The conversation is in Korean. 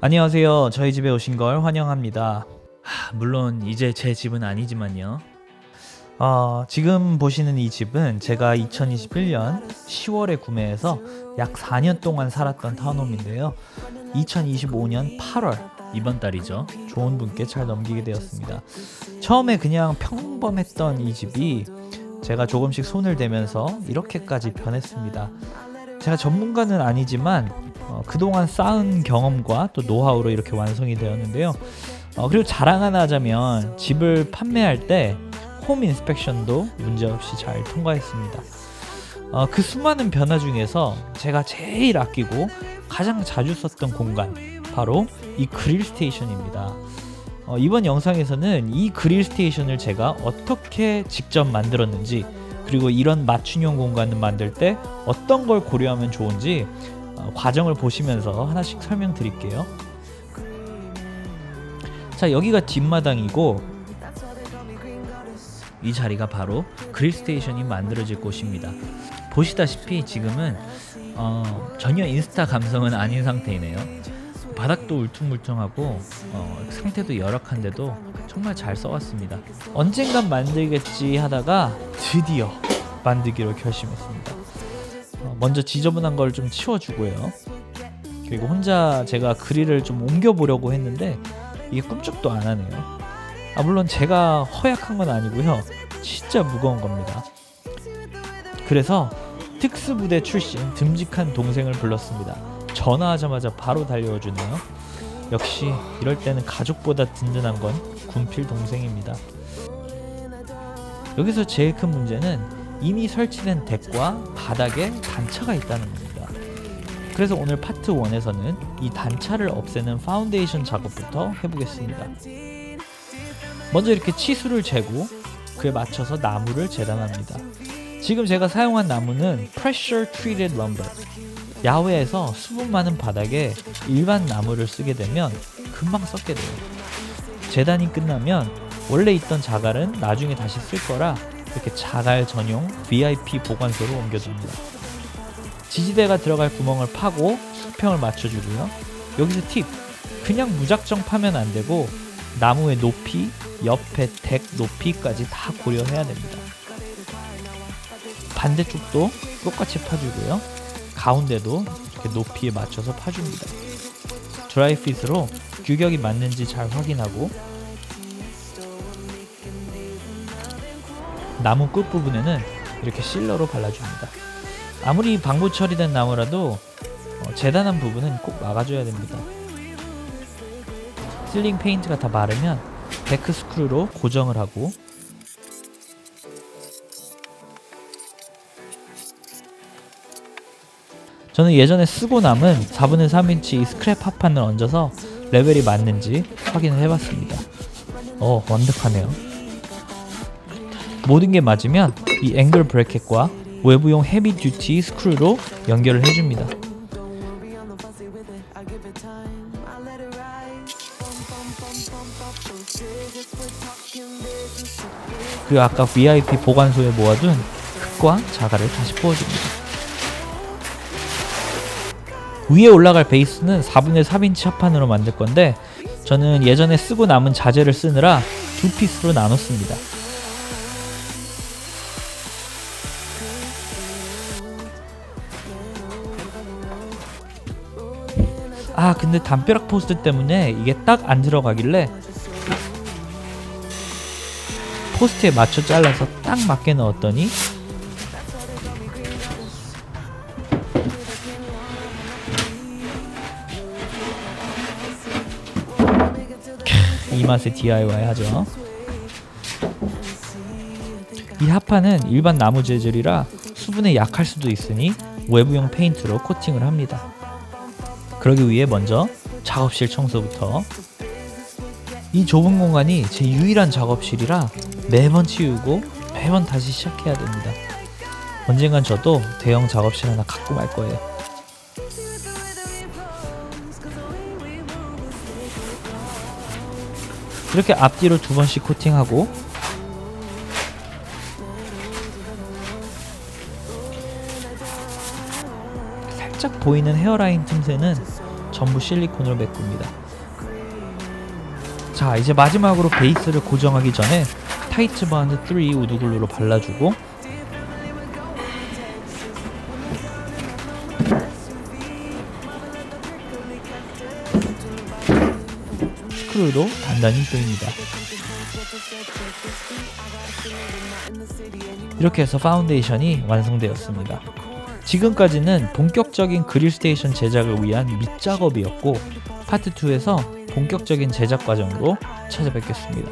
안녕하세요. 저희 집에 오신 걸 환영합니다. 하, 물론 이제 제 집은 아니지만요. 어, 지금 보시는 이 집은 제가 2021년 10월에 구매해서 약 4년 동안 살았던 타운홈인데요. 2025년 8월 이번 달이죠. 좋은 분께 잘 넘기게 되었습니다. 처음에 그냥 평범했던 이 집이 제가 조금씩 손을 대면서 이렇게까지 변했습니다. 제가 전문가는 아니지만 어, 그동안 쌓은 경험과 또 노하우로 이렇게 완성이 되었는데요. 어, 그리고 자랑 하나 하자면 집을 판매할 때 홈 인스펙션도 문제없이 잘 통과했습니다. 어, 그 수많은 변화 중에서 제가 제일 아끼고 가장 자주 썼던 공간 바로 이 그릴 스테이션입니다. 어, 이번 영상에서는 이 그릴 스테이션을 제가 어떻게 직접 만들었는지 그리고 이런 맞춤형 공간을 만들 때 어떤 걸 고려하면 좋은지 어, 과정을 보시면서 하나씩 설명드릴게요. 자 여기가 뒷마당이고 이 자리가 바로 그릴 스테이션이 만들어질 곳입니다. 보시다시피 지금은 어, 전혀 인스타 감성은 아닌 상태이네요. 바닥도 울퉁불퉁하고 어, 상태도 열악한데도 정말 잘 써왔습니다. 언젠간 만들겠지 하다가 드디어 만들기로 결심했습니다. 어, 먼저 지저분한 걸 좀 치워주고요. 그리고 혼자 제가 그릴을 좀 옮겨보려고 했는데 이게 꿈쩍도 안 하네요. 아, 물론 제가 허약한 건 아니고요. 진짜 무거운 겁니다. 그래서 특수부대 출신 듬직한 동생을 불렀습니다. 전화하자마자 바로 달려와 주네요. 역시 이럴 때는 가족보다 든든한 건 군필 동생입니다. 여기서 제일 큰 문제는 이미 설치된 덱과 바닥에 단차가 있다는 겁니다. 그래서 오늘 파트 1에서는 이 단차를 없애는 파운데이션 작업부터 해보겠습니다. 먼저 이렇게 치수를 재고 그에 맞춰서 나무를 재단합니다. 지금 제가 사용한 나무는 Pressure Treated Lumber. 야외에서 수분 많은 바닥에 일반 나무를 쓰게 되면 금방 썩게 돼요. 재단이 끝나면 원래 있던 자갈은 나중에 다시 쓸 거라 이렇게 자갈 전용 VIP 보관소로 옮겨둡니다. 지지대가 들어갈 구멍을 파고 수평을 맞춰주고요. 여기서 팁! 그냥 무작정 파면 안 되고 나무의 높이, 옆에 덱 높이까지 다 고려해야 됩니다. 반대쪽도 똑같이 파주고요. 가운데도 이렇게 높이에 맞춰서 파줍니다. 드라이핏으로 규격이 맞는지 잘 확인하고 나무 끝부분에는 이렇게 실러로 발라줍니다. 아무리 방부 처리된 나무라도 어, 재단한 부분은 꼭 막아줘야 됩니다. 슬링 페인트가 다 마르면 데크 스크루로 고정을 하고 저는 예전에 쓰고 남은 4분의 3인치 스크랩 합판을 얹어서 레벨이 맞는지 확인을 해봤습니다. 어 완벽하네요. 모든 게 맞으면 이 앵글 브래켓과 외부용 헤비 듀티 스크루로 연결을 해줍니다. 그리고 아까 VIP 보관소에 모아둔 흙과 자갈을 다시 부어줍니다. 위에 올라갈 베이스는 4분의 3인치 합판으로 만들 건데 저는 예전에 쓰고 남은 자재를 쓰느라 두 피스로 나눴습니다. 아 근데 담벼락 포스트 때문에 이게 딱 안 들어가길래 포스트에 맞춰 잘라서 딱 맞게 넣었더니 캬, 이 맛에 DIY 하죠. 이 합판은 일반 나무 재질이라 수분에 약할 수도 있으니 외부용 페인트로 코팅을 합니다. 그러기 위해 먼저 작업실 청소부터 이 좁은 공간이 제 유일한 작업실이라 매번 치우고 매번 다시 시작해야 됩니다. 언젠간 저도 대형 작업실 하나 갖고 말 거예요. 이렇게 앞뒤로 두 번씩 코팅하고 살짝 보이는 헤어라인 틈새는 전부 실리콘으로 메꿉니다. 자 이제 마지막으로 베이스를 고정하기 전에 타이트 바운드 3 우드글루로 발라주고 스크류로 단단히 조입니다. 이렇게 해서 파운데이션이 완성되었습니다. 지금까지는 본격적인 그릴 스테이션 제작을 위한 밑작업이었고 파트 2에서 본격적인 제작 과정으로 찾아뵙겠습니다.